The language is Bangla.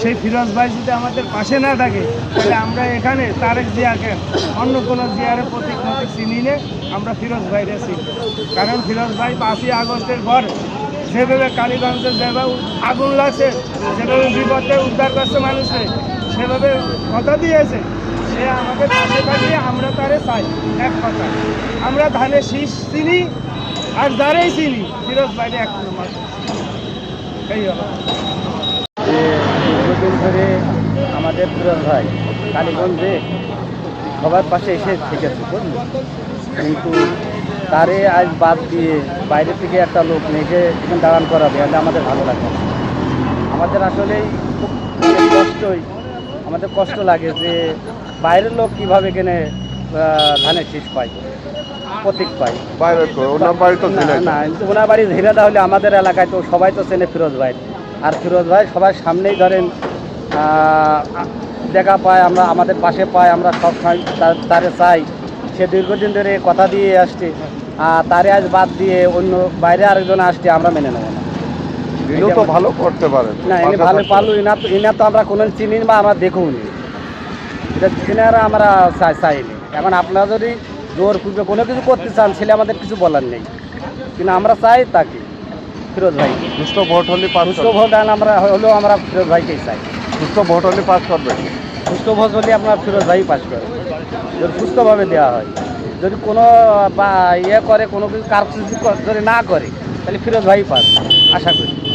সেই ফিরোজ ভাই যদি আমাদের পাশে না থাকে, তাহলে আমরা এখানে তারেক জিয়াকে অন্য কোনো জিয়ারের প্রতীক মতো চিনি নে আমরা ফিরোজ ভাইরে চিনি। কারণ ফিরোজ ভাই পাঁচই আগস্টের পর যেভাবে কালীগঞ্জে যেভাবে আগুন লাগছে, যেভাবে বিপদে উদ্ধার করছে মানুষে সেভাবে কথা দিয়েছে, সে আমাদের পাশে থাকিয়ে আমরা তারে চাই, এক কথা। আমরা ধানের শীষ চিনি, আর যারাই চিনি, ফিরোজ ভাইরে এক এই হলো। ধরে আমাদের ফিরোজ ভাই কালীগঞ্জে সবার পাশে এসে থেকেছে বুঝলি? কিন্তু তারে আজ বাদ দিয়ে বাইরে থেকে একটা লোক নেকে এখানে দাঁড়ান করাবে এটা আমাদের ভালো লাগে আমাদের আসলেই খুব কষ্টই আমাদের কষ্ট লাগে যে বাইরের লোক কীভাবে এখানে ধানের শীষ পায় প্রতীক পায়। ওনার বাড়ি তো না কিন্তু ওনার বাড়ি ঝিনাদা হলে আমাদের এলাকায় তো সবাই তো চেনে ফিরোজ ভাই। আর ফিরোজ ভাই সবার সামনেই ধরেন দেখা পায় আমরা আমাদের পাশে পায় আমরা সব সময় তারে চাই। সে দীর্ঘদিন ধরে কথা দিয়ে আসছে। আর তারে আজ বাদ দিয়ে অন্য বাইরে আরেকজন আসছে আমরা মেনে নেব না। দিলেও তো ভালো করতে পারেন না এনে ভালো পারল ইনা তো ইনা তো আমরা কোনো চিনি বা আমরা দেখুও নি। এটা চিনারা আমরা চাই চাইনি এখন আপনারা যদি জোর পূর্বে কোনো কিছু করতে চান ছেলে আমাদের কিছু বলার নেই। কিন্তু আমরা চাই তাকে ফিরোজ ভাই সুস্থ ভোট হলে সুস্থ ভোট দান আমরা হলেও আমরা ফিরোজ ভাইকেই চাই। সুস্থ ভোট হলে পাস করবে সুস্থ ভোট হলে আপনার ফিরোজ ভাই পাস করে যদি সুস্থভাবে দেওয়া হয়। যদি কোনো বা ইয়ে করে, কোনো কিছু কারচুপি করে- যদি না করে, তাহলে ফিরোজ ভাই পাস আশা করি।